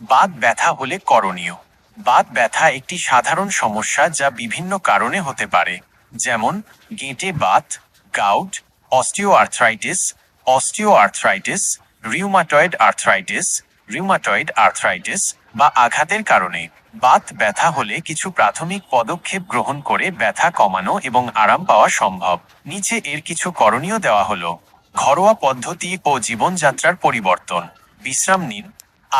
বাত ব্যথা হলে করণীয়। বাত ব্যথা একটি সাধারণ সমস্যা যা বিভিন্ন কারণে হতে পারে, যেমন গেঁটে Baat, gout osteoarthritis osteoarthritis rheumatoid arthritis rheumatoid arthritis বা আঘাতের কারণে। বাত ব্যথা হলে কিছু প্রাথমিক পদক্ষেপ গ্রহণ করে ব্যথা কমানো এবং আরাম পাওয়া সম্ভব। নিচে এর কিছু করণীয় দেওয়া হলো, ঘরোয়া পদ্ধতি ও জীবনযাত্রার পরিবর্তন। বিশ্রাম নিন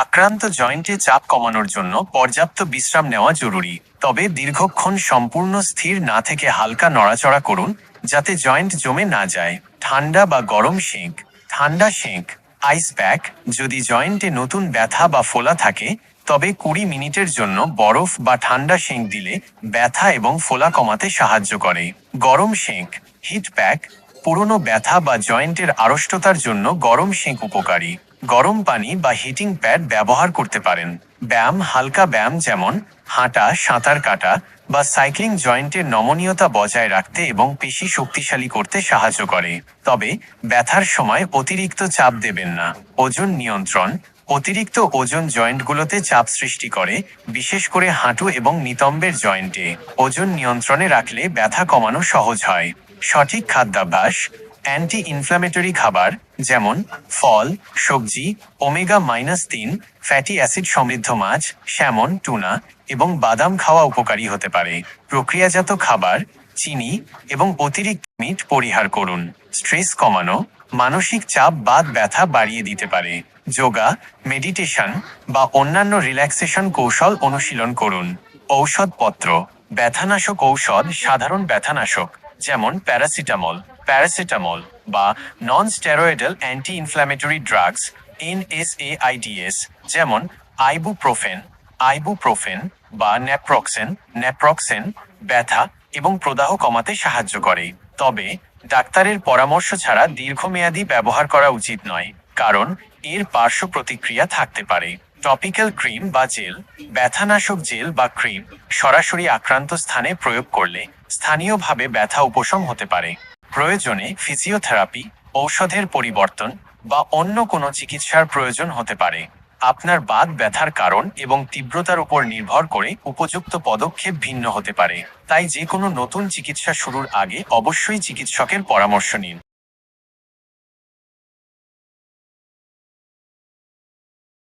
আক্রান্ত জয়েন্টে চাপ কমানোর জন্য পর্যাপ্ত বিশ্রাম নেওয়া জরুরি। তবে দীর্ঘক্ষণ সম্পূর্ণ স্থির না থেকে হালকা নড়াচড়া করুন, যাতে জয়েন্ট জমে না যায়। ঠান্ডা বা গরম সেঁক ঠান্ডা সেঁক আইস প্যাক, যদি জয়েন্টে নতুন ব্যথা বা ফোলা থাকে, তবে কুড়ি মিনিটের জন্য বরফ বা ঠান্ডা সেঁক দিলে ব্যথা এবং ফোলা কমাতে সাহায্য করে। গরম সেঁক হিট প্যাক, পুরনো ব্যথা বা জয়েন্টের আড়ষ্টতার জন্য গরম সেঁক উপকারী। গরম পানি বা হিটিং প্যাড ব্যবহার করতে পারেন। ব্যায়াম হালকা ব্যায়াম যেমন হাঁটা, সাঁতার কাটা বা সাইক্লিং জয়েন্টের নমনীয়তা বজায় রাখতে এবং পেশি শক্তিশালী করতে সাহায্য করে। তবে ব্যথার সময় অতিরিক্ত চাপ দেবেন না। ওজন নিয়ন্ত্রণ, অতিরিক্ত ওজন জয়েন্টগুলোতে চাপ সৃষ্টি করে, বিশেষ করে হাঁটু এবং নিতম্বের জয়েন্টে ওজন নিয়ন্ত্রণে রাখলে ব্যথা কমানো সহজ হয়। সঠিক খাদ্যাভ্যাস অ্যান্টি ইনফ্ল্যামেটরি খাবার যেমন ফল, সবজি ওমেগা মাইনাস তিন ফ্যাটি অ্যাসিড সমৃদ্ধ মাছ, স্যামন টুনা এবং বাদাম খাওয়া উপকারী হতে পারে। প্রক্রিয়াজাত খাবার, চিনি এবং অতিরিক্ত মিট পরিহার করুন। স্ট্রেস কমানো, মানসিক চাপ বাদ ব্যথা বাড়িয়ে দিতে পারে। যোগা মেডিটেশন বা অন্যান্য রিল্যাক্সেশন কৌশল অনুশীলন করুন। ঔষধপত্র, ব্যথানাশক ঔষধ, সাধারণ ব্যথানাশক যেমন প্যারাসিটামল প্যারাসিটামল বা non steroidal anti inflammatory drugs NSAIDs যেমন আইবুপ্রোফেন আইবুপ্রোফেন বা ন্যাপ্রক্সেন ন্যাপ্রক্সেন ব্যথা এবং প্রদাহ কমাতে সাহায্য করে। তবে ডাক্তারের পরামর্শ ছাড়া দীর্ঘমেয়াদী ব্যবহার করা উচিত নয়। কারণ এর পার্শ্ব প্রতিক্রিয়া থাকতে পারে। টপিক্যাল ক্রিম বা জেল, ব্যথানাশক জেল বা ক্রিম সরাসরি আক্রান্ত স্থানে প্রয়োগ করলে স্থানীয়ভাবে ব্যথা উপশম হতে পারে। প্রয়োজনে ফিজিওথেরাপি, ঔষধের পরিবর্তন বা অন্য কোনো চিকিৎসার প্রয়োজন হতে পারে। আপনার বাত ব্যথার কারণ এবং তীব্রতার উপর নির্ভর করে উপযুক্ত পদক্ষেপ ভিন্ন হতে পারে। তাই যে কোনো নতুন চিকিৎসা শুরুর আগে অবশ্যই চিকিৎসকের পরামর্শ নিন।